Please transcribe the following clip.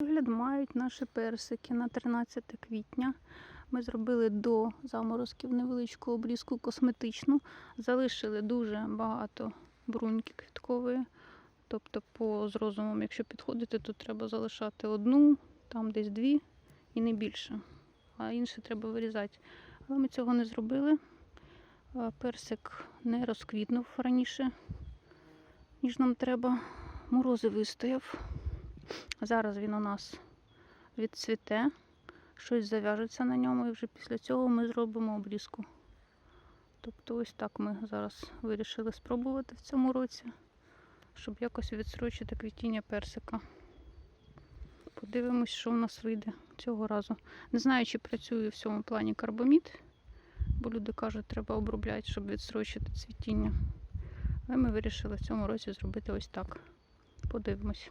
Вигляд мають наші персики на 13 квітня. Ми зробили до заморозків невеличку обрізку косметичну. Залишили дуже багато бруньки квіткової. Тобто, по з розумом, якщо підходити, то треба залишати одну, там десь дві і не більше. А інше треба вирізати. Але ми цього не зробили. Персик не розквітнув раніше, ніж нам треба. Морози вистояв. Зараз він у нас відцвіте, щось зав'яжеться на ньому, і вже після цього ми зробимо обрізку. Тобто ось так ми зараз вирішили спробувати в цьому році, щоб якось відсрочити квітіння персика. Подивимось, що в нас вийде цього разу. Не знаю, чи працює в цьому плані карбомід, бо люди кажуть, треба обробляти, щоб відсрочити цвітіння. Але ми вирішили в цьому році зробити ось так. Подивимось.